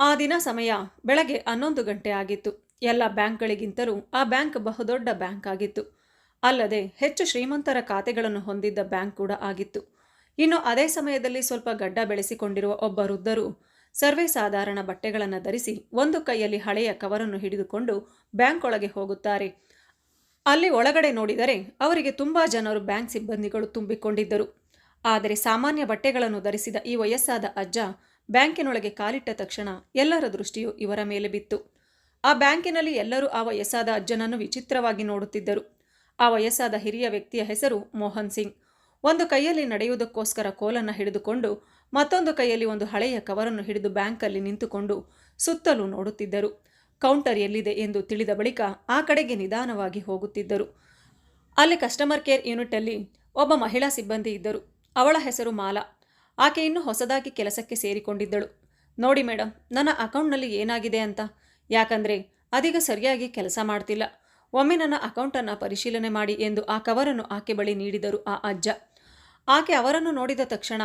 ಆ ದಿನ ಸಮಯ ಬೆಳಗ್ಗೆ ಹನ್ನೊಂದು ಗಂಟೆ ಆಗಿತ್ತು. ಎಲ್ಲ ಬ್ಯಾಂಕ್ಗಳಿಗಿಂತಲೂ ಆ ಬ್ಯಾಂಕ್ ಬಹುದೊಡ್ಡ ಬ್ಯಾಂಕ್ ಆಗಿತ್ತು. ಅಲ್ಲದೆ ಹೆಚ್ಚು ಶ್ರೀಮಂತರ ಖಾತೆಗಳನ್ನು ಹೊಂದಿದ್ದ ಬ್ಯಾಂಕ್ ಕೂಡ ಆಗಿತ್ತು. ಇನ್ನು ಅದೇ ಸಮಯದಲ್ಲಿ ಸ್ವಲ್ಪ ಗಡ್ಡ ಬೆಳೆಸಿಕೊಂಡಿರುವ ಒಬ್ಬ ವೃದ್ಧರು ಸರ್ವೇ ಸಾಧಾರಣ ಬಟ್ಟೆಗಳನ್ನು ಧರಿಸಿ ಒಂದು ಕೈಯಲ್ಲಿ ಹಳೆಯ ಕವರನ್ನು ಹಿಡಿದುಕೊಂಡು ಬ್ಯಾಂಕ್ ಒಳಗೆ ಹೋಗುತ್ತಾರೆ. ಅಲ್ಲಿ ಒಳಗಡೆ ನೋಡಿದರೆ ಅವರಿಗೆ ತುಂಬ ಜನರು ಬ್ಯಾಂಕ್ ಸಿಬ್ಬಂದಿಗಳು ತುಂಬಿಕೊಂಡಿದ್ದರು. ಆದರೆ ಸಾಮಾನ್ಯ ಬಟ್ಟೆಗಳನ್ನು ಧರಿಸಿದ ಈ ವಯಸ್ಸಾದ ಅಜ್ಜ ಬ್ಯಾಂಕಿನೊಳಗೆ ಕಾಲಿಟ್ಟ ತಕ್ಷಣ ಎಲ್ಲರ ದೃಷ್ಟಿಯು ಇವರ ಮೇಲೆ ಬಿತ್ತು. ಆ ಬ್ಯಾಂಕಿನಲ್ಲಿ ಎಲ್ಲರೂ ಆ ವಯಸ್ಸಾದ ಅಜ್ಜನನ್ನು ವಿಚಿತ್ರವಾಗಿ ನೋಡುತ್ತಿದ್ದರು. ಆ ವಯಸ್ಸಾದ ಹಿರಿಯ ವ್ಯಕ್ತಿಯ ಹೆಸರು ಮೋಹನ್ ಸಿಂಗ್. ಒಂದು ಕೈಯಲ್ಲಿ ನಡೆಯುವುದಕ್ಕೋಸ್ಕರ ಕೋಲನ್ನು ಹಿಡಿದುಕೊಂಡು ಮತ್ತೊಂದು ಕೈಯಲ್ಲಿ ಒಂದು ಹಳೆಯ ಕವರನ್ನು ಹಿಡಿದು ಬ್ಯಾಂಕಲ್ಲಿ ನಿಂತುಕೊಂಡು ಸುತ್ತಲೂ ನೋಡುತ್ತಿದ್ದರು. ಕೌಂಟರ್ ಎಲ್ಲಿದೆ ಎಂದು ತಿಳಿದ ಬಳಿಕ ಆ ಕಡೆಗೆ ನಿಧಾನವಾಗಿ ಹೋಗುತ್ತಿದ್ದರು. ಅಲ್ಲಿ ಕಸ್ಟಮರ್ ಕೇರ್ ಯೂನಿಟಲ್ಲಿ ಒಬ್ಬ ಮಹಿಳಾ ಸಿಬ್ಬಂದಿ ಇದ್ದರು. ಅವಳ ಹೆಸರು ಮಾಲಾ. ಆಕೆ ಇನ್ನೂ ಹೊಸದಾಗಿ ಕೆಲಸಕ್ಕೆ ಸೇರಿಕೊಂಡಿದ್ದಳು. ನೋಡಿ ಮೇಡಮ್ ನನ್ನ ಅಕೌಂಟ್ನಲ್ಲಿ ಏನಾಗಿದೆ ಅಂತ. ಯಾಕಂದರೆ, ಅದೀಗ ಸರಿಯಾಗಿ ಕೆಲಸ ಮಾಡ್ತಿಲ್ಲ. ಒಮ್ಮೆ ನನ್ನ ಅಕೌಂಟನ್ನು ಪರಿಶೀಲನೆ ಮಾಡಿ ಎಂದು ಆ ಕವರನ್ನು ಆಕೆ ಬಳಿ ನೀಡಿದರು ಆ ಅಜ್ಜ. ಆಕೆ ಅವರನ್ನು ನೋಡಿದ ತಕ್ಷಣ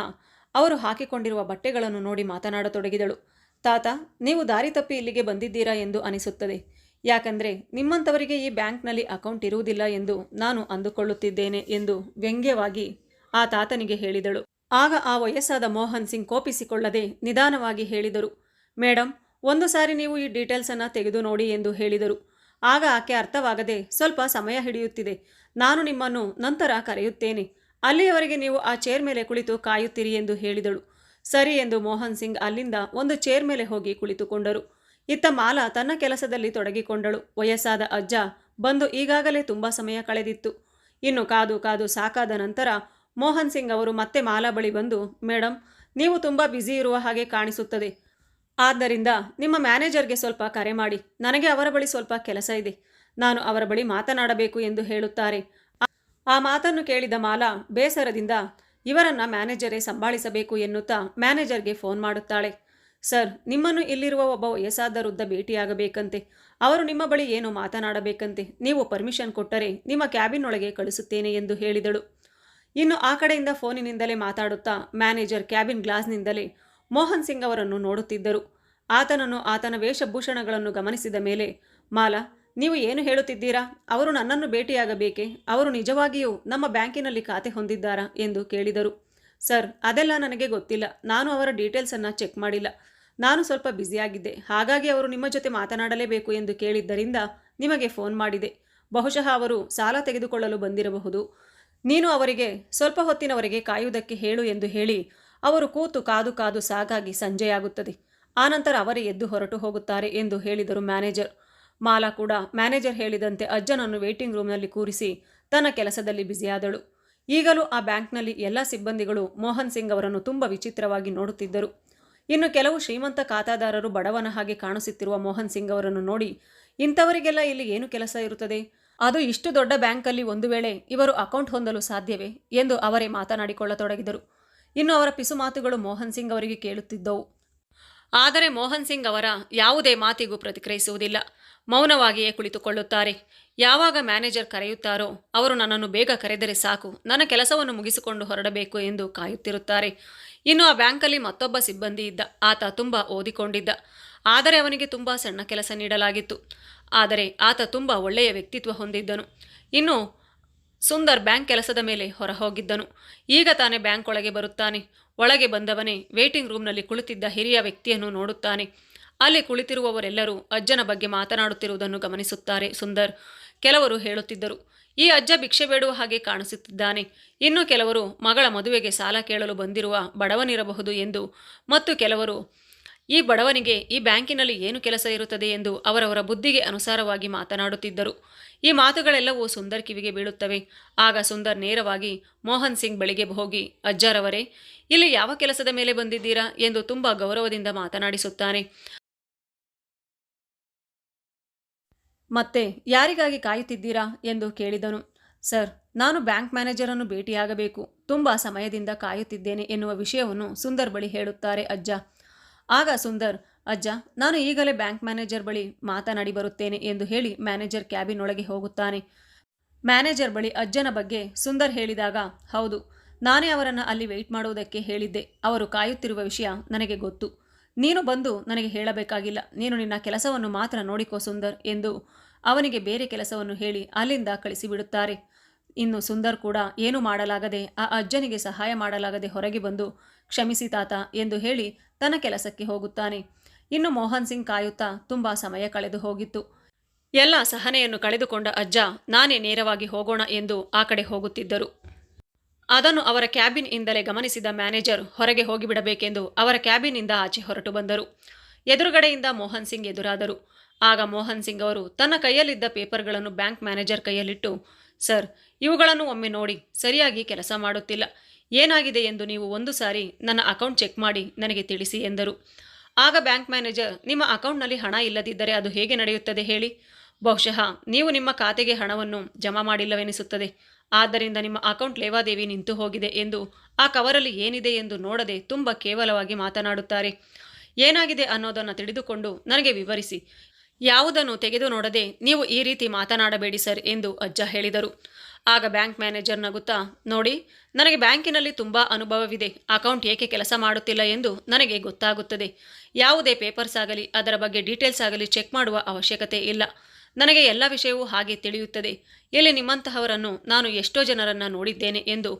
ಅವರು ಹಾಕಿಕೊಂಡಿರುವ ಬಟ್ಟೆಗಳನ್ನು ನೋಡಿ ಮಾತನಾಡತೊಡಗಿದಳು. ತಾತ, ನೀವು ದಾರಿ ತಪ್ಪಿ ಇಲ್ಲಿಗೆ ಬಂದಿದ್ದೀರಾ ಎಂದು ಅನಿಸುತ್ತದೆ. ಯಾಕಂದರೆ, ನಿಮ್ಮಂಥವರಿಗೆ ಈ ಬ್ಯಾಂಕ್ನಲ್ಲಿ ಅಕೌಂಟ್ ಇರುವುದಿಲ್ಲ ಎಂದು ನಾನು ಅಂದುಕೊಳ್ಳುತ್ತಿದ್ದೇನೆ ಎಂದು ವ್ಯಂಗ್ಯವಾಗಿ ಆ ತಾತನಿಗೆ ಹೇಳಿದಳು. ಆಗ ಆ ವಯಸ್ಸಾದ ಮೋಹನ್ ಸಿಂಗ್ ಕೋಪಿಸಿಕೊಳ್ಳದೆ ನಿಧಾನವಾಗಿ ಹೇಳಿದರು. ಮೇಡಮ್ ಒಂದು ಸಾರಿ ನೀವು ಈ ಡೀಟೇಲ್ಸನ್ನು ತೆಗೆದು ನೋಡಿ ಎಂದು ಹೇಳಿದರು. ಆಗ ಆಕೆ ಅರ್ಥವಾಗದೆ ಸ್ವಲ್ಪ ಸಮಯ ಹಿಡಿಯುತ್ತಿದೆ. ನಾನು ನಿಮ್ಮನ್ನು ನಂತರ ಕರೆಯುತ್ತೇನೆ. ಅಲ್ಲಿಯವರೆಗೆ ನೀವು ಆ ಚೇರ್ ಮೇಲೆ ಕುಳಿತು ಕಾಯುತ್ತೀರಿ ಎಂದು ಹೇಳಿದಳು. ಸರಿ ಎಂದು ಮೋಹನ್ ಸಿಂಗ್ ಅಲ್ಲಿಂದ ಒಂದು ಚೇರ್ ಮೇಲೆ ಹೋಗಿ ಕುಳಿತುಕೊಂಡರು. ಇತ್ತ ಮಾಲ ತನ್ನ ಕೆಲಸದಲ್ಲಿ ತೊಡಗಿಕೊಂಡಳು. ವಯಸ್ಸಾದ ಅಜ್ಜ ಬಂದು ಈಗಾಗಲೇ ತುಂಬ ಸಮಯ ಕಳೆದಿತ್ತು. ಇನ್ನು ಕಾದು ಕಾದು ಸಾಕಾದ ನಂತರ ಮೋಹನ್ ಸಿಂಗ್ ಅವರು ಮತ್ತೆ ಮಾಲಾ ಬಳಿ ಬಂದು ಮೇಡಮ್ ನೀವು ತುಂಬ ಬ್ಯುಸಿ ಇರುವ ಹಾಗೆ ಕಾಣಿಸುತ್ತದೆ. ಆದ್ದರಿಂದ ನಿಮ್ಮ ಮ್ಯಾನೇಜರ್ಗೆ ಸ್ವಲ್ಪ ಕರೆ ಮಾಡಿ. ನನಗೆ ಅವರ ಬಳಿ ಸ್ವಲ್ಪ ಕೆಲಸ ಇದೆ. ನಾನು ಅವರ ಬಳಿ ಮಾತನಾಡಬೇಕು ಎಂದು ಹೇಳುತ್ತಾರೆ. ಆ- ಮಾತನ್ನು ಕೇಳಿದ ಮಾಲಾ ಬೇಸರದಿಂದ, ಇವರನ್ನು ಮ್ಯಾನೇಜರೇ ಸಂಭಾಳಿಸಬೇಕು ಎನ್ನುತ್ತಾ ಮ್ಯಾನೇಜರ್ಗೆ ಫೋನ್ ಮಾಡುತ್ತಾಳೆ. ಸರ್, ನಿಮ್ಮನ್ನು ಇಲ್ಲಿರುವ ಒಬ್ಬ ವಯಸ್ಸಾದ ವೃದ್ಧ ಭೇಟಿಯಾಗಬೇಕಂತೆ. ಅವರು ನಿಮ್ಮ ಬಳಿ ಏನು ಮಾತನಾಡಬೇಕಂತೆ? ನೀವು ಪರ್ಮಿಷನ್ ಕೊಟ್ಟರೆ ನಿಮ್ಮ ಕ್ಯಾಬಿನ್ ಒಳಗೆ ಕಳಿಸುತ್ತೇನೆ ಎಂದು ಹೇಳಿದಳು. ಇನ್ನು ಆ ಕಡೆಯಿಂದ ಫೋನಿನಿಂದಲೇ ಮಾತಾಡುತ್ತಾ ಮ್ಯಾನೇಜರ್ ಕ್ಯಾಬಿನ್ ಗ್ಲಾಸ್ನಿಂದಲೇ ಮೋಹನ್ ಸಿಂಗ್ ಅವರನ್ನು ನೋಡುತ್ತಿದ್ದರು. ಆತನನ್ನು ಆತನ ವೇಷಭೂಷಣಗಳನ್ನು ಗಮನಿಸಿದ ಮೇಲೆ, ಮಾಲಾ, ನೀವು ಏನು ಹೇಳುತ್ತಿದ್ದೀರಾ? ಅವರು ನನ್ನನ್ನು ಭೇಟಿಯಾಗಬೇಕೆ? ಅವರು ನಿಜವಾಗಿಯೂ ನಮ್ಮ ಬ್ಯಾಂಕಿನಲ್ಲಿ ಖಾತೆ ಹೊಂದಿದ್ದಾರಾ? ಎಂದು ಕೇಳಿದರು. ಸರ್, ಅದೆಲ್ಲ ನನಗೆ ಗೊತ್ತಿಲ್ಲ. ನಾನು ಅವರ ಡೀಟೇಲ್ಸನ್ನು ಚೆಕ್ ಮಾಡಿಲ್ಲ. ನಾನು ಸ್ವಲ್ಪ ಬ್ಯುಸಿಯಾಗಿದ್ದೆ. ಹಾಗಾಗಿ ಅವರು ನಿಮ್ಮ ಜೊತೆ ಮಾತನಾಡಲೇಬೇಕು ಎಂದು ಕೇಳಿದ್ದರಿಂದ ನಿಮಗೆ ಫೋನ್ ಮಾಡಿದೆ. ಬಹುಶಃ ಅವರು ಸಾಲ ತೆಗೆದುಕೊಳ್ಳಲು ಬಂದಿರಬಹುದು. ನೀನು ಅವರಿಗೆ, ಸ್ವಲ್ಪ ಹೊತ್ತಿನವರೆಗೆ ಕಾಯುವುದಕ್ಕೆ ಹೇಳು ಎಂದು ಹೇಳಿ ಅವರು ಕೂತು ಕಾದು ಕಾದು ಸಾಗಾಗಿ ಸಂಜೆಯಾಗುತ್ತದೆ. ಆನಂತರ ಅವರೇ ಎದ್ದು ಹೊರಟು ಹೋಗುತ್ತಾರೆ ಎಂದು ಹೇಳಿದರು ಮ್ಯಾನೇಜರ್. ಮಾಲಾ ಕೂಡ ಮ್ಯಾನೇಜರ್ ಹೇಳಿದಂತೆ ಅಜ್ಜನನ್ನು ವೇಟಿಂಗ್ ರೂಮ್ನಲ್ಲಿ ಕೂರಿಸಿ ತನ್ನ ಕೆಲಸದಲ್ಲಿ ಬ್ಯುಸಿಯಾದಳು. ಈಗಲೂ ಆ ಬ್ಯಾಂಕ್ನಲ್ಲಿ ಎಲ್ಲ ಸಿಬ್ಬಂದಿಗಳು ಮೋಹನ್ ಸಿಂಗ್ ಅವರನ್ನು ತುಂಬ ವಿಚಿತ್ರವಾಗಿ ನೋಡುತ್ತಿದ್ದರು. ಇನ್ನು ಕೆಲವು ಶ್ರೀಮಂತ ಖಾತಾದಾರರು ಬಡವನ ಹಾಗೆ ಕಾಣಿಸುತ್ತಿರುವ ಮೋಹನ್ ಸಿಂಗ್ ಅವರನ್ನು ನೋಡಿ, ಇಂಥವರಿಗೆಲ್ಲ ಇಲ್ಲಿ ಏನು ಕೆಲಸ ಇರುತ್ತದೆ? ಅದು ಇಷ್ಟು ದೊಡ್ಡ ಬ್ಯಾಂಕಲ್ಲಿ ಒಂದು ವೇಳೆ ಇವರು ಅಕೌಂಟ್ ಹೊಂದಲು ಸಾಧ್ಯವೇ ಎಂದು ಅವರೇ ಮಾತನಾಡಿಕೊಳ್ಳತೊಡಗಿದರು. ಇನ್ನು ಅವರ ಪಿಸು ಮಾತುಗಳು ಮೋಹನ್ ಸಿಂಗ್ ಅವರಿಗೆ ಕೇಳುತ್ತಿದ್ದವು. ಆದರೆ ಮೋಹನ್ ಸಿಂಗ್ ಅವರ ಯಾವುದೇ ಮಾತಿಗೂ ಪ್ರತಿಕ್ರಿಯಿಸುವುದಿಲ್ಲ. ಮೌನವಾಗಿಯೇ ಕುಳಿತುಕೊಳ್ಳುತ್ತಾರೆ. ಯಾವಾಗ ಮ್ಯಾನೇಜರ್ ಕರೆಯುತ್ತಾರೋ ಅವರು ನನ್ನನ್ನು ಬೇಗ ಕರೆದರೆ ಸಾಕು. ನನ್ನ ಕೆಲಸವನ್ನು ಮುಗಿಸಿಕೊಂಡು ಹೊರಡಬೇಕು ಎಂದು ಕಾಯುತ್ತಿರುತ್ತಾರೆ. ಇನ್ನು ಆ ಬ್ಯಾಂಕಲ್ಲಿ ಮತ್ತೊಬ್ಬ ಸಿಬ್ಬಂದಿ ಇದ್ದ. ಆತ ತುಂಬ ಓದಿಕೊಂಡಿದ್ದ. ಆದರೆ ಅವನಿಗೆ ತುಂಬ ಸಣ್ಣ ಕೆಲಸ ನೀಡಲಾಗಿತ್ತು. ಆದರೆ ಆತ ತುಂಬ ಒಳ್ಳೆಯ ವ್ಯಕ್ತಿತ್ವ ಹೊಂದಿದ್ದನು. ಇನ್ನು ಸುಂದರ್ ಬ್ಯಾಂಕ್ ಕೆಲಸದ ಮೇಲೆ ಹೊರ ಹೋಗಿದ್ದನು ಈಗ ತಾನೇ ಬ್ಯಾಂಕ್ ಒಳಗೆ ಬರುತ್ತಾನೆ. ಒಳಗೆ ಬಂದವನೇ ವೇಟಿಂಗ್ ರೂಮ್ನಲ್ಲಿ ಕುಳಿತಿದ್ದ ಹಿರಿಯ ವ್ಯಕ್ತಿಯನ್ನು ನೋಡುತ್ತಾನೆ. ಅಲ್ಲಿ ಕುಳಿತಿರುವವರೆಲ್ಲರೂ ಅಜ್ಜನ ಬಗ್ಗೆ ಮಾತನಾಡುತ್ತಿರುವುದನ್ನು ಗಮನಿಸುತ್ತಾರೆ ಸುಂದರ್. ಕೆಲವರು ಹೇಳುತ್ತಿದ್ದರು ಈ ಅಜ್ಜ ಭಿಕ್ಷೆ ಬೇಡುವ ಹಾಗೆ ಕಾಣಿಸುತ್ತಿದ್ದಾನೆ. ಇನ್ನು ಕೆಲವರು ಮಗಳ ಮದುವೆಗೆ ಸಾಲ ಕೇಳಲು ಬಂದಿರುವ ಬಡವನಿರಬಹುದು ಎಂದು ಮತ್ತು ಕೆಲವರು ಈ ಬಡವನಿಗೆ ಈ ಬ್ಯಾಂಕಿನಲ್ಲಿ ಏನು ಕೆಲಸ ಇರುತ್ತದೆ ಎಂದು ಅವರವರ ಬುದ್ಧಿಗೆ ಅನುಸಾರವಾಗಿ ಮಾತನಾಡುತ್ತಿದ್ದರು. ಈ ಮಾತುಗಳೆಲ್ಲವೂ ಸುಂದರ್ ಕಿವಿಗೆ ಬೀಳುತ್ತವೆ. ಆಗ ಸುಂದರ್ ನೇರವಾಗಿ, ಮೋಹನ್ ಸಿಂಗ್ ಬಳಿಗೆ ಹೋಗಿ, ಅಜ್ಜರವರೇ, ಇಲ್ಲಿ ಯಾವ ಕೆಲಸದ ಮೇಲೆ ಬಂದಿದ್ದೀರಾ ಎಂದು ತುಂಬ ಗೌರವದಿಂದ ಮಾತನಾಡಿಸುತ್ತಾನೆ. ಮತ್ತೆ ಯಾರಿಗಾಗಿ ಕಾಯುತ್ತಿದ್ದೀರಾ ಎಂದು ಕೇಳಿದನು. ಸರ್, ನಾನು ಬ್ಯಾಂಕ್ ಮ್ಯಾನೇಜರನ್ನು ಭೇಟಿಯಾಗಬೇಕು. ತುಂಬ ಸಮಯದಿಂದ ಕಾಯುತ್ತಿದ್ದೇನೆ ಎನ್ನುವ ವಿಷಯವನ್ನು ಸುಂದರ್ ಬಳಿ ಹೇಳುತ್ತಾರೆ ಅಜ್ಜ. ಆಗ ಸುಂದರ್, ಅಜ್ಜ, ನಾನು ಈಗಲೇ ಬ್ಯಾಂಕ್ ಮ್ಯಾನೇಜರ್ ಬಳಿ ಮಾತನಾಡಿ ಬರುತ್ತೇನೆ ಎಂದು ಹೇಳಿ ಮ್ಯಾನೇಜರ್ ಕ್ಯಾಬಿನ್ ಒಳಗೆ ಹೋಗುತ್ತಾನೆ. ಮ್ಯಾನೇಜರ್ ಬಳಿ ಅಜ್ಜನ ಬಗ್ಗೆ ಸುಂದರ್ ಹೇಳಿದಾಗ, ಹೌದು, ನಾನೇ ಅವರನ್ನು ಅಲ್ಲಿ ವೆಯ್ಟ್ ಮಾಡುವುದಕ್ಕೆ ಹೇಳಿದ್ದೆ. ಅವರು ಕಾಯುತ್ತಿರುವ ವಿಷಯ ನನಗೆ ಗೊತ್ತು. ನೀನು ಬಂದು ನನಗೆ ಹೇಳಬೇಕಾಗಿಲ್ಲ. ನೀನು ನಿನ್ನ ಕೆಲಸವನ್ನು ಮಾತ್ರ ನೋಡಿಕೋ ಸುಂದರ್ ಎಂದು ಅವನಿಗೆ ಬೇರೆ ಕೆಲಸವನ್ನು ಹೇಳಿ ಅಲ್ಲಿಂದ ಕಳಿಸಿಬಿಡುತ್ತಾರೆ ಇನ್ನು ಸುಂದರ್ ಕೂಡ ಏನು ಮಾಡಲಾಗದೆ ಆ ಅಜ್ಜನಿಗೆ ಸಹಾಯ ಮಾಡಲಾಗದೆ ಹೊರಗೆ ಬಂದು ಕ್ಷಮಿಸಿ ತಾತ ಎಂದು ಹೇಳಿ ತನ್ನ ಕೆಲಸಕ್ಕೆ ಹೋಗುತ್ತಾನೆ. ಇನ್ನು ಮೋಹನ್ ಸಿಂಗ್ ಕಾಯುತ್ತಾ ತುಂಬಾ ಸಮಯ ಕಳೆದು ಹೋಗಿತ್ತು. ಎಲ್ಲ ಸಹನೆಯನ್ನು ಕಳೆದುಕೊಂಡ ಅಜ್ಜ, ನಾನೇ ನೇರವಾಗಿ ಹೋಗೋಣ ಎಂದು ಆ ಕಡೆ ಹೋಗುತ್ತಿದ್ದರು. ಅದನ್ನು ಅವರ ಕ್ಯಾಬಿನ್ ಇಂದಲೇ ಗಮನಿಸಿದ ಮ್ಯಾನೇಜರ್ ಹೊರಗೆ ಹೋಗಿಬಿಡಬೇಕೆಂದು ಅವರ ಕ್ಯಾಬಿನಿಂದ ಆಚೆ ಹೊರಟು ಬಂದರು. ಎದುರುಗಡೆಯಿಂದ ಮೋಹನ್ ಸಿಂಗ್ ಎದುರಾದರು. ಆಗ ಮೋಹನ್ ಸಿಂಗ್ ಅವರು ತನ್ನ ಕೈಯಲ್ಲಿದ್ದ ಪೇಪರ್ಗಳನ್ನು ಬ್ಯಾಂಕ್ ಮ್ಯಾನೇಜರ್ ಕೈಯಲ್ಲಿಟ್ಟು, ಸರ್, ಇವುಗಳನ್ನು ಒಮ್ಮೆ ನೋಡಿ, ಸರಿಯಾಗಿ ಕೆಲಸ ಮಾಡುತ್ತಿಲ್ಲ. ಏನಾಗಿದೆ ಎಂದು ನೀವು ಒಂದು ಸಾರಿ ನನ್ನ ಅಕೌಂಟ್ ಚೆಕ್ ಮಾಡಿ, ನನಗೆ ತಿಳಿಸಿ ಎಂದರು. ಆಗ ಬ್ಯಾಂಕ್ ಮ್ಯಾನೇಜರ್, ನಿಮ್ಮ ಅಕೌಂಟ್ನಲ್ಲಿ ಹಣ ಇಲ್ಲದಿದ್ದರೆ ಅದು ಹೇಗೆ ನಡೆಯುತ್ತದೆ ಹೇಳಿ. ಬಹುಶಃ, ನೀವು ನಿಮ್ಮ ಖಾತೆಗೆ ಹಣವನ್ನು ಜಮಾ ಮಾಡಿಲ್ಲವೆನಿಸುತ್ತದೆ. ಆದ್ದರಿಂದ ನಿಮ್ಮ ಅಕೌಂಟ್ ಲೇವಾದೇವಿ ನಿಂತು ಹೋಗಿದೆ ಎಂದು ಆ ಕವರಲ್ಲಿ ಏನಿದೆ ಎಂದು ನೋಡದೆ ತುಂಬ ಕೇವಲವಾಗಿ ಮಾತನಾಡುತ್ತಾರೆ. ಏನಾಗಿದೆ ಅನ್ನೋದನ್ನು ತಿಳಿದುಕೊಂಡು ನನಗೆ ವಿವರಿಸಿ. ಯಾವುದನ್ನು ತೆಗೆದು ನೋಡದೆ ನೀವು ಈ ರೀತಿ ಮಾತನಾಡಬೇಡಿ ಸರ್ ಎಂದು ಅಜ್ಜ ಹೇಳಿದರು. ಆಗ ಬ್ಯಾಂಕ್ ಮ್ಯಾನೇಜರ್ ನಗುತ್ತಾ, ನೋಡಿ, ನನಗೆ ಬ್ಯಾಂಕಿನಲ್ಲಿ ತುಂಬ ಅನುಭವವಿದೆ. ಅಕೌಂಟ್ ಏಕೆ ಕೆಲಸ ಮಾಡುತ್ತಿಲ್ಲ ಎಂದು ನನಗೆ ಗೊತ್ತಾಗುತ್ತದೆ. ಯಾವುದೇ ಪೇಪರ್ಸ್ ಆಗಲಿ, ಅದರ ಬಗ್ಗೆ ಡೀಟೇಲ್ಸ್ ಆಗಲಿ ಚೆಕ್ ಮಾಡುವ ಅವಶ್ಯಕತೆ ಇಲ್ಲ. ನನಗೆ ಎಲ್ಲ ವಿಷಯವೂ ಹಾಗೆ ತಿಳಿಯುತ್ತದೆ. ಎಲ್ಲಿ ನಿಮ್ಮಂತಹವರನ್ನು ನಾನು ಎಷ್ಟೋ ಜನರನ್ನು ನೋಡಿದ್ದೇನೆ ಎಂದು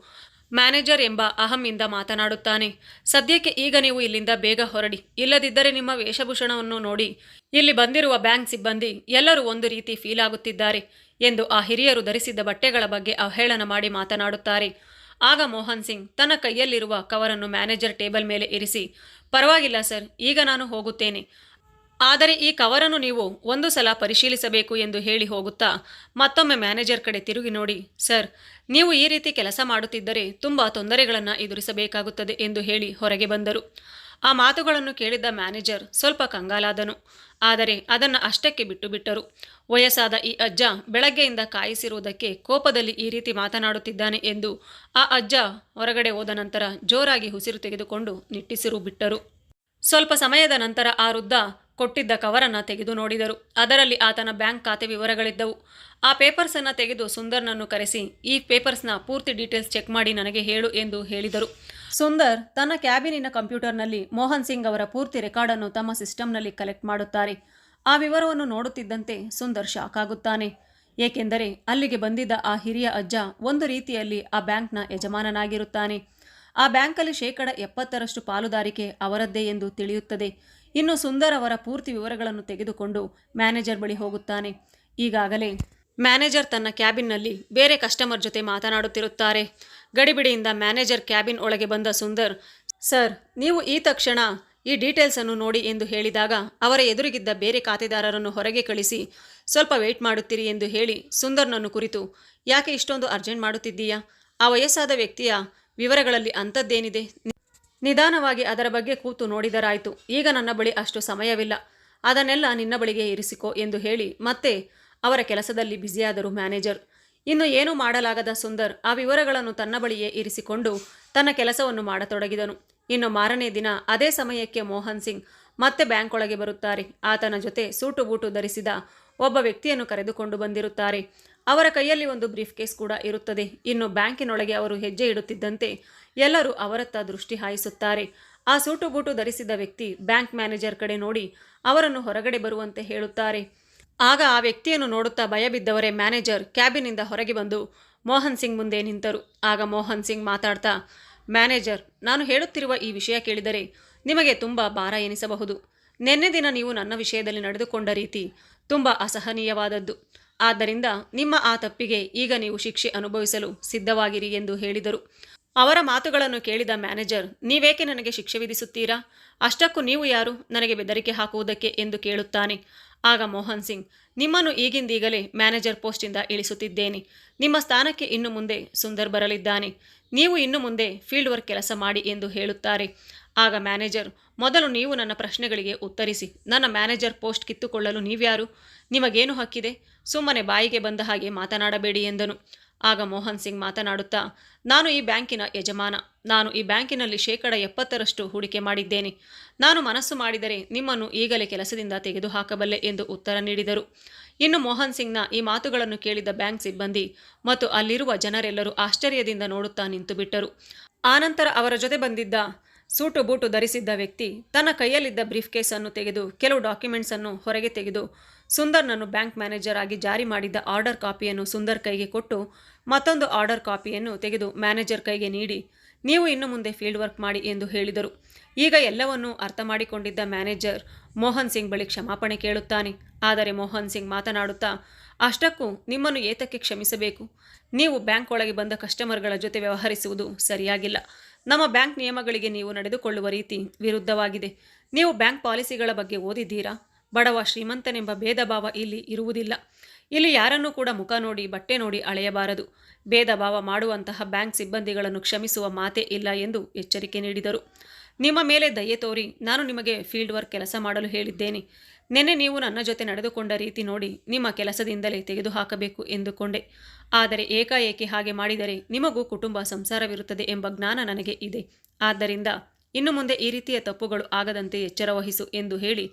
ಮ್ಯಾನೇಜರ್ ಎಂಬ ಅಹಂಯಿಂದ ಮಾತನಾಡುತ್ತಾನೆ. ಸದ್ಯಕ್ಕೆ ಈಗ ನೀವು ಇಲ್ಲಿಂದ ಬೇಗ ಹೊರಡಿ. ಇಲ್ಲದಿದ್ದರೆ ನಿಮ್ಮ ವೇಷಭೂಷಣವನ್ನು ನೋಡಿ. ಇಲ್ಲಿ ಬಂದಿರುವ ಬ್ಯಾಂಕ್ ಸಿಬ್ಬಂದಿ ಎಲ್ಲರೂ ಒಂದು ರೀತಿ ಫೀಲ್ ಆಗುತ್ತಿದ್ದಾರೆ ಎಂದು ಆ ಹಿರಿಯರು ಧರಿಸಿದ್ದ ಬಟ್ಟೆಗಳ ಬಗ್ಗೆ ಅವಹೇಳನ ಮಾಡಿ ಮಾತನಾಡುತ್ತಾರೆ. ಆಗ ಮೋಹನ್ ಸಿಂಗ್ ತನ್ನ ಕೈಯಲ್ಲಿರುವ ಕವರನ್ನು ಮ್ಯಾನೇಜರ್ ಟೇಬಲ್ ಮೇಲೆ ಇರಿಸಿ, ಪರವಾಗಿಲ್ಲ ಸರ್, ಈಗ ನಾನು ಹೋಗುತ್ತೇನೆ. ಆದರೆ ಈ ಕವರನ್ನು ನೀವು ಒಂದು ಸಲ ಪರಿಶೀಲಿಸಬೇಕು ಎಂದು ಹೇಳಿ ಹೋಗುತ್ತಾ ಮತ್ತೊಮ್ಮೆ ಮ್ಯಾನೇಜರ್ ಕಡೆ ತಿರುಗಿ ನೋಡಿ, ಸರ್, ನೀವು ಈ ರೀತಿ ಕೆಲಸ ಮಾಡುತ್ತಿದ್ದರೆ ತುಂಬ ತೊಂದರೆಗಳನ್ನು ಎದುರಿಸಬೇಕಾಗುತ್ತದೆ ಎಂದು ಹೇಳಿ ಹೊರಗೆ ಬಂದರು. ಆ ಮಾತುಗಳನ್ನು ಕೇಳಿದ್ದ ಮ್ಯಾನೇಜರ್ ಸ್ವಲ್ಪ ಕಂಗಾಲಾದನು. ಆದರೆ ಅದನ್ನು ಅಷ್ಟಕ್ಕೆ ಬಿಟ್ಟು ಬಿಟ್ಟರು ವಯಸ್ಸಾದ ಈ ಅಜ್ಜ ಬೆಳಗ್ಗೆಯಿಂದ ಕಾಯಿಸಿರುವುದಕ್ಕೆ ಕೋಪದಲ್ಲಿ ಈ ರೀತಿ ಮಾತನಾಡುತ್ತಿದ್ದಾನೆ ಎಂದು ಆ ಅಜ್ಜ ಹೊರಗಡೆ ಹೋದ ನಂತರ ಜೋರಾಗಿ ಉಸಿರು ತೆಗೆದುಕೊಂಡು ನಿಟ್ಟಿಸಿರು ಬಿಟ್ಟರು. ಸ್ವಲ್ಪ ಸಮಯದ ನಂತರ ಆ ವೃದ್ಧ ಕೊಟ್ಟಿದ್ದ ಕವರನ್ನು ತೆಗೆದು ನೋಡಿದರು. ಅದರಲ್ಲಿ ಆತನ ಬ್ಯಾಂಕ್ ಖಾತೆ ವಿವರಗಳಿದ್ದವು. ಆ ಪೇಪರ್ಸನ್ನು ತೆಗೆದು ಸುಂದರ್ನನ್ನು ಕರೆಸಿ, ಈ ಪೇಪರ್ಸ್ನ ಪೂರ್ತಿ ಡೀಟೇಲ್ಸ್ ಚೆಕ್ ಮಾಡಿ ನನಗೆ ಹೇಳು ಎಂದು ಹೇಳಿದರು. ಸುಂದರ್ ತನ್ನ ಕ್ಯಾಬಿನಿನ ಕಂಪ್ಯೂಟರ್ನಲ್ಲಿ ಮೋಹನ್ ಸಿಂಗ್ ಅವರ ಪೂರ್ತಿ ರೆಕಾರ್ಡನ್ನು ತಮ್ಮ ಸಿಸ್ಟಮ್ನಲ್ಲಿ ಕಲೆಕ್ಟ್ ಮಾಡುತ್ತಾರೆ. ಆ ವಿವರವನ್ನು ನೋಡುತ್ತಿದ್ದಂತೆ ಸುಂದರ್ ಶಾಕ್ ಆಗುತ್ತಾನೆ. ಏಕೆಂದರೆ ಅಲ್ಲಿಗೆ ಬಂದಿದ್ದ ಆ ಹಿರಿಯ ಅಜ್ಜ ಒಂದು ರೀತಿಯಲ್ಲಿ ಆ ಬ್ಯಾಂಕ್ನ ಯಜಮಾನನಾಗಿರುತ್ತಾನೆ. ಆ ಬ್ಯಾಂಕಲ್ಲಿ ಶೇಕಡ ಎಪ್ಪತ್ತರಷ್ಟು ಪಾಲುದಾರಿಕೆ ಅವರದ್ದೇ ಎಂದು ತಿಳಿಯುತ್ತದೆ. ಇನ್ನು ಸುಂದರ್ ಅವರ ಪೂರ್ತಿ ವಿವರಗಳನ್ನು ತೆಗೆದುಕೊಂಡು ಮ್ಯಾನೇಜರ್ ಬಳಿ ಹೋಗುತ್ತಾನೆ. ಈಗಾಗಲೇ ಮ್ಯಾನೇಜರ್ ತನ್ನ ಕ್ಯಾಬಿನ್ನಲ್ಲಿ ಬೇರೆ ಕಸ್ಟಮರ್ ಜೊತೆ ಮಾತನಾಡುತ್ತಿರುತ್ತಾರೆ. ಗಡಿಬಿಡಿಯಿಂದ ಮ್ಯಾನೇಜರ್ ಕ್ಯಾಬಿನ್ ಒಳಗೆ ಬಂದ ಸುಂದರ್, ಸರ್, ನೀವು ಈ ತಕ್ಷಣ ಈ ಡೀಟೇಲ್ಸನ್ನು ನೋಡಿ ಎಂದು ಹೇಳಿದಾಗ ಅವರ ಎದುರಿಗಿದ್ದ ಬೇರೆ ಖಾತೆದಾರರನ್ನು ಹೊರಗೆ ಕಳಿಸಿ, ಸ್ವಲ್ಪ ವೆಯ್ಟ್ ಮಾಡುತ್ತೀರಿ ಎಂದು ಹೇಳಿ ಸುಂದರ್ನನ್ನು ಕುರಿತು, ಯಾಕೆ ಇಷ್ಟೊಂದು ಅರ್ಜೆಂಟ್ ಮಾಡುತ್ತಿದ್ದೀಯಾ? ಆ ವಯಸ್ಸಾದ ವ್ಯಕ್ತಿಯ ವಿವರಗಳಲ್ಲಿ ಅಂಥದ್ದೇನಿದೆ? ನಿಧಾನವಾಗಿ ಅದರ ಬಗ್ಗೆ ಕೂತು ನೋಡಿದರಾಯಿತು. ಈಗ ನನ್ನ ಬಳಿ ಅಷ್ಟು ಸಮಯವಿಲ್ಲ. ಅದನ್ನೆಲ್ಲ ನಿನ್ನ ಬಳಿಗೆ ಇರಿಸಿಕೋ ಎಂದು ಹೇಳಿ ಮತ್ತೆ ಅವರ ಕೆಲಸದಲ್ಲಿ ಬ್ಯುಸಿಯಾದರು ಮ್ಯಾನೇಜರ್. ಇನ್ನು ಏನು ಮಾಡಲಾಗದ ಸುಂದರ್ ಆ ವಿವರಗಳನ್ನು ತನ್ನ ಬಳಿಯೇ ಇರಿಸಿಕೊಂಡು ತನ್ನ ಕೆಲಸವನ್ನು ಮಾಡತೊಡಗಿದನು. ಇನ್ನು ಮಾರನೇ ದಿನ ಅದೇ ಸಮಯಕ್ಕೆ ಮೋಹನ್ ಸಿಂಗ್ ಮತ್ತೆ ಬ್ಯಾಂಕ್ ಒಳಗೆ ಬರುತ್ತಾರೆ. ಆತನ ಜೊತೆ ಸೂಟು ಬೂಟು ಧರಿಸಿದ ಒಬ್ಬ ವ್ಯಕ್ತಿಯನ್ನು ಕರೆದುಕೊಂಡು ಬಂದಿರುತ್ತಾರೆ. ಅವರ ಕೈಯಲ್ಲಿ ಒಂದು ಬ್ರೀಫ್ ಕೇಸ್ ಕೂಡ ಇರುತ್ತದೆ. ಇನ್ನು ಬ್ಯಾಂಕಿನೊಳಗೆ ಅವರು ಹೆಜ್ಜೆ ಇಡುತ್ತಿದ್ದಂತೆ ಎಲ್ಲರೂ ಅವರತ್ತ ದೃಷ್ಟಿ ಹಾಯಿಸುತ್ತಾರೆ. ಆ ಸೂಟು ಬೂಟು ಧರಿಸಿದ ವ್ಯಕ್ತಿ ಬ್ಯಾಂಕ್ ಮ್ಯಾನೇಜರ್ ಕಡೆ ನೋಡಿ ಅವರನ್ನು ಹೊರಗಡೆ ಬರುವಂತೆ ಹೇಳುತ್ತಾರೆ. ಆಗ ಆ ವ್ಯಕ್ತಿಯನ್ನು ನೋಡುತ್ತಾ ಭಯಬಿದ್ದವರೇ ಮ್ಯಾನೇಜರ್ ಕ್ಯಾಬಿನಿಂದ ಹೊರಗೆ ಬಂದು ಮೋಹನ್ ಸಿಂಗ್ ಮುಂದೆ ನಿಂತರು. ಆಗ ಮೋಹನ್ ಸಿಂಗ್ ಮಾತಾಡ್ತಾ, ಮ್ಯಾನೇಜರ್, ನಾನು ಹೇಳುತ್ತಿರುವ ಈ ವಿಷಯ ಕೇಳಿದರೆ ನಿಮಗೆ ತುಂಬ ಭಾರ ಎನಿಸಬಹುದು. ನಿನ್ನೆ ದಿನ ನೀವು ನನ್ನ ವಿಷಯದಲ್ಲಿ ನಡೆದುಕೊಂಡ ರೀತಿ ತುಂಬ ಅಸಹನೀಯವಾದದ್ದು. ಆದ್ದರಿಂದ ನಿಮ್ಮ ಆ ತಪ್ಪಿಗೆ ಈಗ ನೀವು ಶಿಕ್ಷೆ ಅನುಭವಿಸಲು ಸಿದ್ಧವಾಗಿರಿ ಎಂದು ಹೇಳಿದರು. ಅವರ ಮಾತುಗಳನ್ನು ಕೇಳಿದ ಮ್ಯಾನೇಜರ್, ನೀವೇಕೆ ನನಗೆ ಶಿಕ್ಷೆ ವಿಧಿಸುತ್ತೀರಾ? ಅಷ್ಟಕ್ಕೂ ನೀವು ಯಾರು? ನನಗೆ ಬೆದರಿಕೆ ಹಾಕುವುದಕ್ಕೆ? ಎಂದು ಕೇಳುತ್ತಾನೆ. ಆಗ ಮೋಹನ್ ಸಿಂಗ್, ನಿಮ್ಮನ್ನು ಈಗಿಂದೀಗಲೇ ಮ್ಯಾನೇಜರ್ ಪೋಸ್ಟಿಂದ ಇಳಿಸುತ್ತಿದ್ದೇನೆ. ನಿಮ್ಮ ಸ್ಥಾನಕ್ಕೆ ಇನ್ನು ಮುಂದೆ ಸುಂದರ್ ಬರಲಿದ್ದಾನೆ. ನೀವು ಇನ್ನು ಮುಂದೆ ಫೀಲ್ಡ್ ವರ್ಕ್ ಕೆಲಸ ಮಾಡಿ ಎಂದು ಹೇಳುತ್ತಾರೆ. ಆಗ ಮ್ಯಾನೇಜರ್, ಮೊದಲು ನೀವು ನನ್ನ ಪ್ರಶ್ನೆಗಳಿಗೆ ಉತ್ತರಿಸಿ. ನನ್ನ ಮ್ಯಾನೇಜರ್ ಪೋಸ್ಟ್ ಕಿತ್ತುಕೊಳ್ಳಲು ನೀವ್ಯಾರು? ನಿಮಗೇನು ಹಕ್ಕಿದೆ? ಸುಮ್ಮನೆ ಬಾಯಿಗೆ ಬಂದ ಹಾಗೆ ಮಾತನಾಡಬೇಡಿ ಎಂದನು. ಆಗ ಮೋಹನ್ ಸಿಂಗ್ ಮಾತನಾಡುತ್ತಾ, ನಾನು ಈ ಬ್ಯಾಂಕಿನ ಯಜಮಾನ. ನಾನು ಈ ಬ್ಯಾಂಕಿನಲ್ಲಿ ಶೇಕಡ ಎಪ್ಪತ್ತರಷ್ಟು ಹೂಡಿಕೆ ಮಾಡಿದ್ದೇನೆ. ನಾನು ಮನಸ್ಸು ಮಾಡಿದರೆ ನಿಮ್ಮನ್ನು ಈಗಲೇ ಕೆಲಸದಿಂದ ತೆಗೆದುಹಾಕಬಲ್ಲೆ ಎಂದು ಉತ್ತರ ನೀಡಿದರು. ಇನ್ನು ಮೋಹನ್ ಸಿಂಗ್ನ ಈ ಮಾತುಗಳನ್ನು ಕೇಳಿದ ಬ್ಯಾಂಕ್ ಸಿಬ್ಬಂದಿ ಮತ್ತು ಅಲ್ಲಿರುವ ಜನರೆಲ್ಲರೂ ಆಶ್ಚರ್ಯದಿಂದ ನೋಡುತ್ತಾ ನಿಂತುಬಿಟ್ಟರು. ಆನಂತರ ಅವರ ಜೊತೆ ಬಂದಿದ್ದ ಸೂಟು ಬೂಟು ಧರಿಸಿದ್ದ ವ್ಯಕ್ತಿ ತನ್ನ ಕೈಯಲ್ಲಿದ್ದ ಬ್ರೀಫ್ ಕೇಸನ್ನು ತೆಗೆದು ಕೆಲವು ಡಾಕ್ಯುಮೆಂಟ್ಸನ್ನು ಹೊರಗೆ ತೆಗೆದು ಸುಂದರ್ನನ್ನು ಬ್ಯಾಂಕ್ ಮ್ಯಾನೇಜರ್ ಆಗಿ ಜಾರಿ ಮಾಡಿದ್ದ ಆರ್ಡರ್ ಕಾಪಿಯನ್ನು ಸುಂದರ್ ಕೈಗೆ ಕೊಟ್ಟು ಮತ್ತೊಂದು ಆರ್ಡರ್ ಕಾಪಿಯನ್ನು ತೆಗೆದು ಮ್ಯಾನೇಜರ್ ಕೈಗೆ ನೀಡಿ, ನೀವು ಇನ್ನು ಮುಂದೆ ಫೀಲ್ಡ್ ವರ್ಕ್ ಮಾಡಿ ಎಂದು ಹೇಳಿದರು. ಈಗ ಎಲ್ಲವನ್ನೂ ಅರ್ಥ ಮಾಡಿಕೊಂಡಿದ್ದ ಮ್ಯಾನೇಜರ್ ಮೋಹನ್ ಸಿಂಗ್ ಬಳಿ ಕ್ಷಮಾಪಣೆ ಕೇಳುತ್ತಾನೆ. ಆದರೆ ಮೋಹನ್ ಸಿಂಗ್ ಮಾತನಾಡುತ್ತಾ, ಅಷ್ಟಕ್ಕೂ ನಿಮ್ಮನ್ನು ಏತಕ್ಕೆ ಕ್ಷಮಿಸಬೇಕು? ನೀವು ಬ್ಯಾಂಕ್ ಒಳಗೆ ಬಂದ ಕಸ್ಟಮರ್ಗಳ ಜೊತೆ ವ್ಯವಹರಿಸುವುದು ಸರಿಯಾಗಿಲ್ಲ. ನಮ್ಮ ಬ್ಯಾಂಕ್ ನಿಯಮಗಳಿಗೆ ನೀವು ನಡೆದುಕೊಳ್ಳುವ ರೀತಿ ವಿರುದ್ಧವಾಗಿದೆ. ನೀವು ಬ್ಯಾಂಕ್ ಪಾಲಿಸಿಗಳ ಬಗ್ಗೆ ಓದಿದ್ದೀರಾ? ಬಡವ ಶ್ರೀಮಂತನೆಂಬ ಭೇದ ಭಾವ ಇಲ್ಲಿ ಇರುವುದಿಲ್ಲ. ಇಲ್ಲಿ ಯಾರನ್ನೂ ಕೂಡ ಮುಖ ನೋಡಿ, ಬಟ್ಟೆ ನೋಡಿ ಅಳೆಯಬಾರದು. ಭೇದ ಭಾವ ಮಾಡುವಂತಹ ಬ್ಯಾಂಕ್ ಸಿಬ್ಬಂದಿಗಳನ್ನು ಕ್ಷಮಿಸುವ ಮಾತೇ ಇಲ್ಲ ಎಂದು ಎಚ್ಚರಿಕೆ ನೀಡಿದರು. ನಿಮ್ಮ ಮೇಲೆ ದಯೆ ತೋರಿ, ನಾನು ನಿಮಗೆ ಫೀಲ್ಡ್ ವರ್ಕ್ ಕೆಲಸ ಮಾಡಲು ಹೇಳಿದ್ದೇನೆ. ನಿನ್ನೆ ನೀವು ನನ್ನ ಜೊತೆ ನಡೆದುಕೊಂಡ ರೀತಿ ನೋಡಿ ನಿಮ್ಮ ಕೆಲಸದಿಂದಲೇ ತೆಗೆದುಹಾಕಬೇಕು ಎಂದುಕೊಂಡೆ. ಆದರೆ ಏಕಾಏಕಿ ಹಾಗೆ ಮಾಡಿದರೆ ನಿಮಗೂ ಕುಟುಂಬ ಸಂಸಾರವಿರುತ್ತದೆ ಎಂಬ ಜ್ಞಾನ ನನಗೆ ಇದೆ. ಆದ್ದರಿಂದ ಇನ್ನು ಮುಂದೆ ಈ ರೀತಿಯ ತಪ್ಪುಗಳು ಆಗದಂತೆ ಎಚ್ಚರ ವಹಿಸು ಎಂದು ಹೇಳಿ,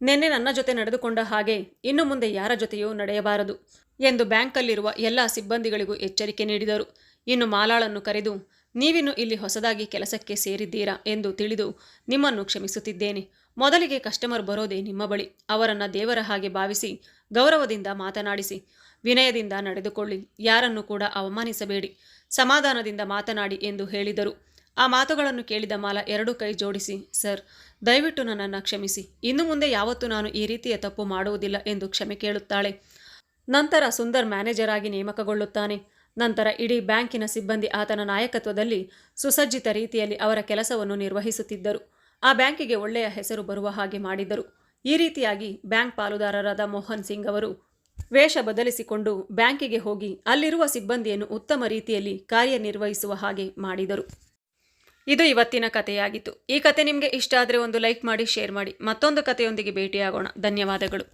ನಿನ್ನೆ ನನ್ನ ಜೊತೆ ನಡೆದುಕೊಂಡ ಹಾಗೆ ಇನ್ನು ಮುಂದೆ ಯಾರ ಜೊತೆಯೂ ನಡೆಯಬಾರದು ಎಂದು ಬ್ಯಾಂಕಲ್ಲಿರುವ ಎಲ್ಲ ಸಿಬ್ಬಂದಿಗಳಿಗೂ ಎಚ್ಚರಿಕೆ ನೀಡಿದರು. ಇನ್ನು ಮಾಲಾಳನ್ನು ಕರೆದು, ನೀವಿನ್ನು ಇಲ್ಲಿ ಹೊಸದಾಗಿ ಕೆಲಸಕ್ಕೆ ಸೇರಿದ್ದೀರಾ ಎಂದು ತಿಳಿದು ನಿಮ್ಮನ್ನು ಕ್ಷಮಿಸುತ್ತಿದ್ದೇನೆ. ಮೊದಲಿಗೆ ಕಸ್ಟಮರ್ ಬರೋದೇ ನಿಮ್ಮ ಬಳಿ. ಅವರನ್ನು ದೇವರ ಹಾಗೆ ಭಾವಿಸಿ, ಗೌರವದಿಂದ ಮಾತನಾಡಿಸಿ, ವಿನಯದಿಂದ ನಡೆದುಕೊಳ್ಳಿ. ಯಾರನ್ನು ಕೂಡ ಅವಮಾನಿಸಬೇಡಿ. ಸಮಾಧಾನದಿಂದ ಮಾತನಾಡಿ ಎಂದು ಹೇಳಿದರು. ಆ ಮಾತುಗಳನ್ನು ಕೇಳಿದ ಮಾಲ ಎರಡು ಕೈ ಜೋಡಿಸಿ, ಸರ್, ದಯವಿಟ್ಟು ನನ್ನನ್ನು ಕ್ಷಮಿಸಿ. ಇನ್ನು ಮುಂದೆ ಯಾವತ್ತೂ ನಾನು ಈ ರೀತಿಯ ತಪ್ಪು ಮಾಡುವುದಿಲ್ಲ ಎಂದು ಕ್ಷಮೆ ಕೇಳುತ್ತಾಳೆ. ನಂತರ ಸುಂದರ್ ಮ್ಯಾನೇಜರ್ ಆಗಿ ನೇಮಕಗೊಳ್ಳುತ್ತಾನೆ. ನಂತರ ಇಡೀ ಬ್ಯಾಂಕಿನ ಸಿಬ್ಬಂದಿ ಆತನ ನಾಯಕತ್ವದಲ್ಲಿ ಸುಸಜ್ಜಿತ ರೀತಿಯಲ್ಲಿ ಅವರ ಕೆಲಸವನ್ನು ನಿರ್ವಹಿಸುತ್ತಿದ್ದರು. ಆ ಬ್ಯಾಂಕಿಗೆ ಒಳ್ಳೆಯ ಹೆಸರು ಬರುವ ಹಾಗೆ ಮಾಡಿದರು ಈ ರೀತಿಯಾಗಿ ಬ್ಯಾಂಕ್ ಪಾಲುದಾರರಾದ ಮೋಹನ್ ಸಿಂಗ್ ಅವರು ವೇಷ ಬದಲಿಸಿಕೊಂಡು ಬ್ಯಾಂಕಿಗೆ ಹೋಗಿ ಅಲ್ಲಿರುವ ಸಿಬ್ಬಂದಿಯನ್ನು ಉತ್ತಮ ರೀತಿಯಲ್ಲಿ ಕಾರ್ಯನಿರ್ವಹಿಸುವ ಹಾಗೆ ಮಾಡಿದರು. ಇದು ಇವತ್ತಿನ ಕಥೆಯಾಗಿತ್ತು. ಈ ಕತೆ ನಿಮಗೆ ಇಷ್ಟ ಆದರೆ ಒಂದು ಲೈಕ್ ಮಾಡಿ, ಶೇರ್ ಮಾಡಿ. ಮತ್ತೊಂದು ಕಥೆಯೊಂದಿಗೆ ಭೇಟಿಯಾಗೋಣ. ಧನ್ಯವಾದಗಳು.